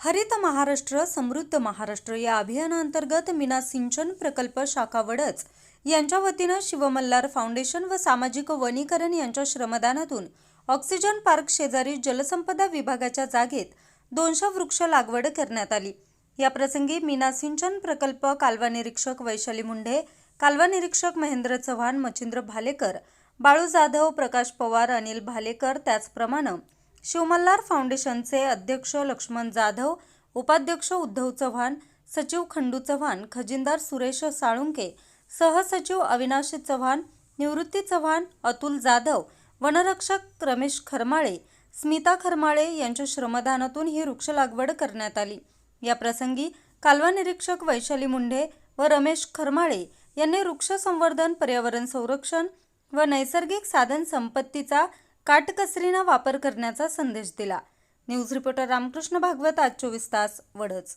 हरित महाराष्ट्र समृद्ध महाराष्ट्र या अभियानांतर्गत मीना सिंचन प्रकल्प शाखा वडच यांच्या वतीनं शिवमल्हार फाउंडेशन व सामाजिक वनीकरण यांच्या श्रमदानातून ऑक्सिजन पार्क शेजारी जलसंपदा विभागाच्या जागेत दोनशे वृक्ष लागवड करण्यात आली. या प्रसंगी मीना सिंचन प्रकल्प कालवा निरीक्षक वैशाली मुंढे कालवा निरीक्षक महेंद्र चव्हाण मच्छिंद्र भालेकर बाळू जाधव प्रकाश पवार अनिल भालेकर त्याचप्रमाणे शिवमल्हार फाउंडेशनचे अध्यक्ष लक्ष्मण जाधव उपाध्यक्ष उद्धव चव्हाण सचिव खंडू चव्हाण खजिनदार सुरेश साळुंके सहसचिव अविनाश चव्हाण निवृत्ती चव्हाण अतुल जाधव वनरक्षक रमेश खरमाळे स्मिता खरमाळे यांच्या श्रमदानातून ही वृक्ष लागवड करण्यात आली. या प्रसंगी कालवा निरीक्षक वैशाली मुंढे व रमेश खरमाळे यांनी वृक्ष संवर्धन पर्यावरण संरक्षण व नैसर्गिक साधन संपत्तीचा काटकसरीनं वापर करण्याचा संदेश दिला. न्यूज रिपोर्टर रामकृष्ण भागवत आज चोवीस तास वडच.